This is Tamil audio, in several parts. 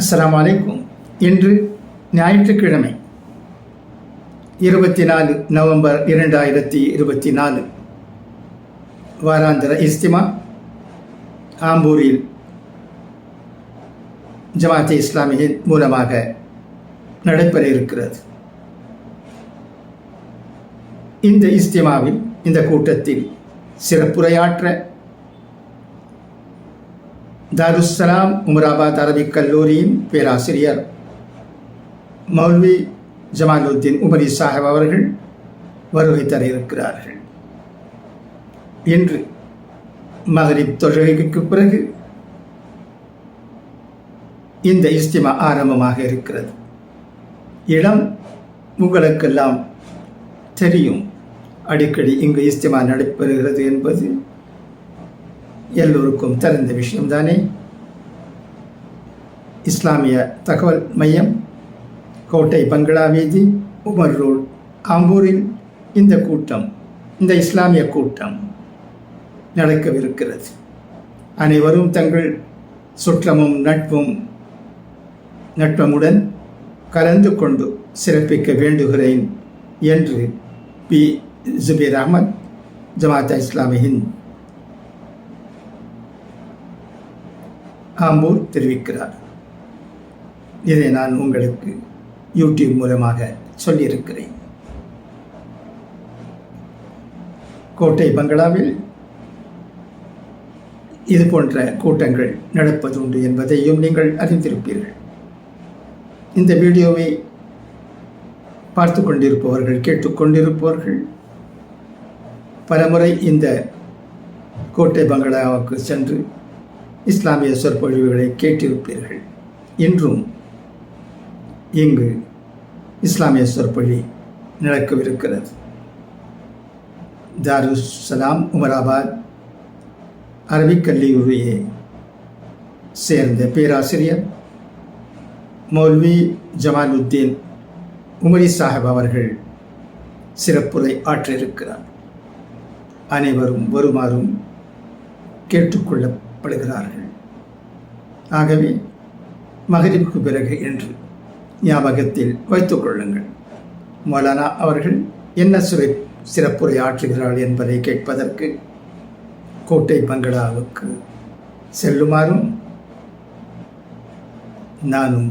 அஸ்லாம் வலைக்கும் இன்று ஞாயிற்றுக்கிழமை இருபத்தி நாலு நவம்பர் இரண்டாயிரத்தி இருபத்தி நாலு வாராந்திர இஸ்திமா ஆம்பூரில் ஜமாத்தே இஸ்லாமியின் மூலமாக நடைபெற இருக்கிறது. இந்த இஸ்திமாவில் இந்த கூட்டத்தில் சிறப்புரையாற்ற தாருஸ்ஸலாம் உமராபாத் அரபிக் கல்லூரியின் பேராசிரியர் மௌல்வி ஜமாலுத்தீன் உமரி சாஹிப் அவர்கள் வருகை தர இருக்கிறார்கள் இன்று மகரிப் தொழுகைக்கு பிறகு இந்த இஸ்திமா ஆரம்பமாக இருக்கிறது. இடம் உங்களுக்கெல்லாம் தெரியும். அடிக்கடி இங்கு இஸ்திமா நடைபெறுகிறது என்பது எல்லோருக்கும் தெரிந்த விஷயம்தானே? இஸ்லாமிய தகவல் மையம் கோட்டை பங்களா வீதி உமர் ரோட் ஆம்பூரில் இந்த கூட்டம் இந்த இஸ்லாமிய கூட்டம் நடக்கவிருக்கிறது. அனைவரும் தங்கள் சுற்றமும் நட்பும் நட்பமுடன் கலந்து கொண்டு சிறப்பிக்க வேண்டுகிறேன் என்று பி. ஜுபீர் அஹமத் ஜமாத்தா இஸ்லாமியின் ஆம்பூர் தெரிவிக்கிறார். இதை நான் உங்களுக்கு யூடியூப் மூலமாக சொல்லியிருக்கிறேன். கோட்டை பங்களாவில் இது போன்ற கூட்டங்கள் நடப்பதுண்டு என்பதையும் நீங்கள் அறிந்திருப்பீர்கள். இந்த வீடியோவை பார்த்து கொண்டிருப்பவர்கள் கேட்டுக்கொண்டிருப்பவர்கள் பலமுறை இந்த கோட்டை பங்களாவுக்கு சென்று இஸ்லாமிய சொற்பொழிவுகளை கேட்டிருப்பீர்கள். இன்றும் இங்கு இஸ்லாமிய சொற்பொழி நடக்கவிருக்கிறது. தாருஸ் சலாம் உமராபாத் அரபிக் கல்லூரியை சேர்ந்த பேராசிரியர் மௌல்வி ஜமாலுத்தீன் உமரி சாஹிப் அவர்கள் சிறப்புரை ஆற்றிருக்கிறார் அனைவரும் வருமாறும் கேட்டுக்கொள்ள படுகிறார்கள் ஆகவே மகரிப்புக்கு பிறகு என்று ஞாபகத்தில் வைத்துக் கொள்ளுங்கள். மௌலானா அவர்கள் என்ன சிறை சிறப்புரை ஆற்றுகிறாள் என்பதை கேட்பதற்கு கோட்டை பங்களாவுக்கு செல்லுமாறும் நானும்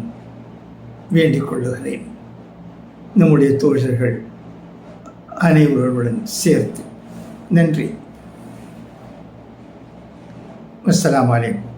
வேண்டிக் கொள்ளுகிறேன். நம்முடைய தோழர்கள் அனைவருடன் சேர்த்து நன்றி. والسلام عليكم.